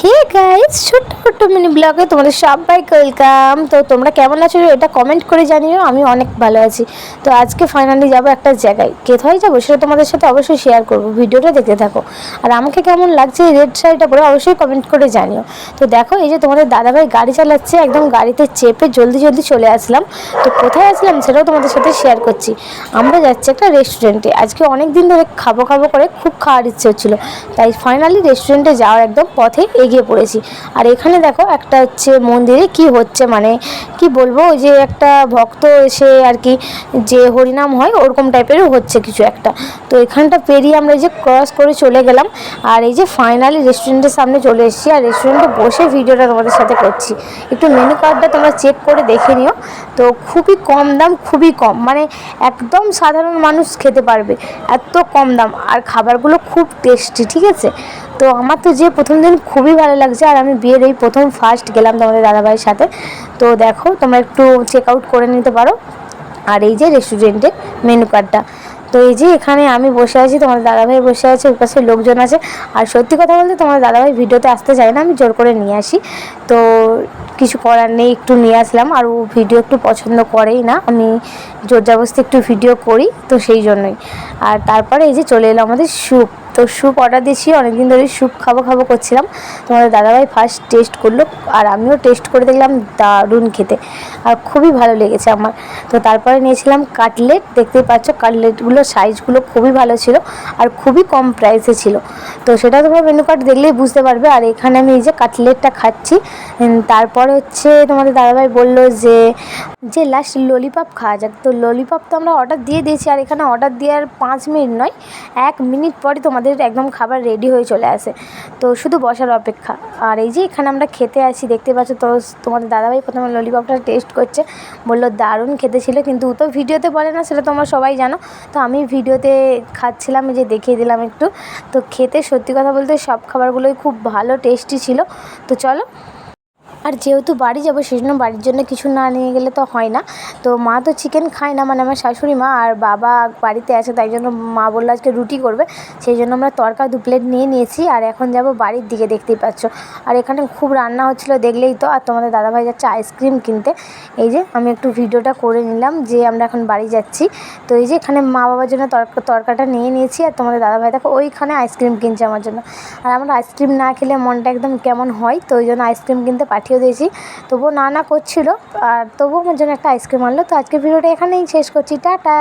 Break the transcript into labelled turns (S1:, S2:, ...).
S1: Hey guys ছোট্ট ছোট্ট mini ব্লগে তোমাদের সবাইকে ওয়েলকাম তো তোমরা কেমন আছো এটা কমেন্ট করে জানিও, আমি অনেক ভালো আছি। তো আজকে ফাইনালি যাব একটা জায়গায়। কোথায় যাব সেটা তোমাদের সাথে অবশ্যই শেয়ার করব। ভিডিওটা দেখতে থাকো। আর আমাকে কেমন লাগছে রেড শাড়িটা পরে অবশ্যই কমেন্ট করে জানিও। তো দেখো, এই যে তোমাদের দাদাভাই গাড়ি চালাচ্ছে, একদম গাড়িতে চেপে জলদি জলদি চলে আসলাম। তো কোথায় আসলাম সেটাও তোমাদের সাথে শেয়ার করছি। আমরা যাচ্ছি একটা রেস্টুরেন্টে আজকে অনেক দিন ধরে খাব খাব করে খুব খাওয়ার ইচ্ছে হচ্ছিল। তাই ফাইনালি রেস্টুরেন্টে যাওয়ার একদম পথে এগিয়ে পড়েছি। আর এখানে দেখো একটা হচ্ছে মন্দিরে কি হচ্ছে মানে কি বলব, ওই যে একটা ভক্ত এসে আর কি যে হরিনাম হয়, ওরকম টাইপেরও হচ্ছে কিছু একটা। তো এখানটা পেরিয়ে আমরা যে ক্রস করে চলে গেলাম, আর এই যে ফাইনালি রেস্টুরেন্টের সামনে চলে এসেছি, আর রেস্টুরেন্টে বসে ভিডিওটা তোমাদের সাথে করছি। একটু মেনু কার্ডটা তোমরা চেক করে দেখে নিও। তো খুবই কম দাম, খুবই কম মানে একদম সাধারণ মানুষ খেতে পারবে, এত কম দাম। আর খাবারগুলো খুব টেস্টি ঠিক আছে? তো আমার তো যে প্রথম দিন খুবই ভালো লাগছে, আর আমি বিয়ের এই প্রথম ফার্স্ট গেলাম তোমাদের দাদাভাইয়ের সাথে। তো দেখো, তোমরা একটু চেক আউট করে নিতে পারো। আর এই যে রেস্টুরেন্টের মেনু কার্ডটা তো এই যে এখানে আমি বসে আছি তোমার দাদাভাই বসে আছে, ওই পাশে লোকজন আছে। আর সত্যি কথা বলতে তোমার দাদাভাই ভিডিওতে আসতে চায় না, আমি জোর করে নিয়ে আসি। তো কিছু করার নেই, একটু নিয়ে আসলাম। আর ও ভিডিও একটু পছন্দ করেই না, আমি জোর জবরদস্তি একটু ভিডিও করি, তো সেই জন্যই। আর তারপরে এই যে চলে এলো আমাদের স্যুপ তো স্যুপ অর্ডার দিয়েছি, অনেকদিন ধরে স্যুপ খাব খাব করছিলাম। তোমাদের দাদাভাই ফার্স্ট টেস্ট করল আর আমিও টেস্ট করে দেখলাম দারুণ খেতে। আর খুবই ভালো লেগেছে আমার। তো তারপরে নিয়েছিলাম কাটলেট দেখতেই পাচ্ছ কাটলেটগুলোর সাইজগুলো খুবই ভালো ছিল আর খুবই কম প্রাইসে ছিল। তো সেটা তোমরা মেনু কার্ড দেখলেই বুঝতে পারবে। আর এখানে আমি এই যে কাটলেটটা খাচ্ছি তারপরে হচ্ছে তোমাদের দাদাভাই বলল যে যে লাস্ট ললিপপ খাওয়া যাক। তো ললিপপ তো আমরা অর্ডার দিয়ে দিয়েছি আর এখানে অর্ডার দেওয়ার পাঁচ মিনিট নয়, এক মিনিট পরে তোমাদের একদম খাবার রেডি হয়ে চলে আসে। তো শুধু বসার অপেক্ষা। আর এই যে এখানে আমরা খেতে আসি দেখতে পাচ্ছ তো তোমাদের দাদাভাই প্রথমে ললিপপটা টেস্ট করছে, বলল দারুণ খেতে ছিল, কিন্তু তো ভিডিওতে বলে না, সেটা তোমরা সবাই জানো। তো আমি ভিডিওতে খাচ্ছিলাম যে দেখিয়ে দিলাম একটু। তো খেতে সত্যি কথা বলতে সব খাবারগুলোই খুব ভালো টেস্টি ছিল। তো চলো আর যেহেতু বাড়ি যাব সেই জন্য বাড়ির জন্য কিছু না নিয়ে গেলে তো হয় না। তো মা তো চিকেন খায় না মানে আমার শাশুড়ি মা আর বাবা বাড়িতে আছে, তাই জন্য মা বলল আজকে রুটি করবে। সেই জন্য আমরা তরকা দু প্লেট নিয়ে নিয়েছি আর এখন যাব বাড়ির দিকে, দেখতেই পাচ্ছ। আর এখানে খুব রান্না হচ্ছিল দেখলেই তো, আর তোমাদের দাদাভাই যাচ্ছে আইসক্রিম কিনতে। এই যে আমি একটু ভিডিওটা করে নিলাম যে আমরা এখন বাড়ি যাচ্ছি। তো এই যে এখানে মা বাবার জন্য তরকা তরকাটা নিয়ে নিয়েছি আর তোমাদের দাদাভাই দেখো ওইখানে আইসক্রিম কিনছে আমার জন্য। আর আমার আইসক্রিম না খেলে মনটা একদম কেমন হয়, তো ওই জন্য আইসক্রিম কিনতে পাঠিয়ে দিয়েছি। তবুও না না করছিল। আর তবুও আমার জন্য একটা আইসক্রিম আনলো। তো আজকে ভিডিওটা এখানেই শেষ করছি। টাটা!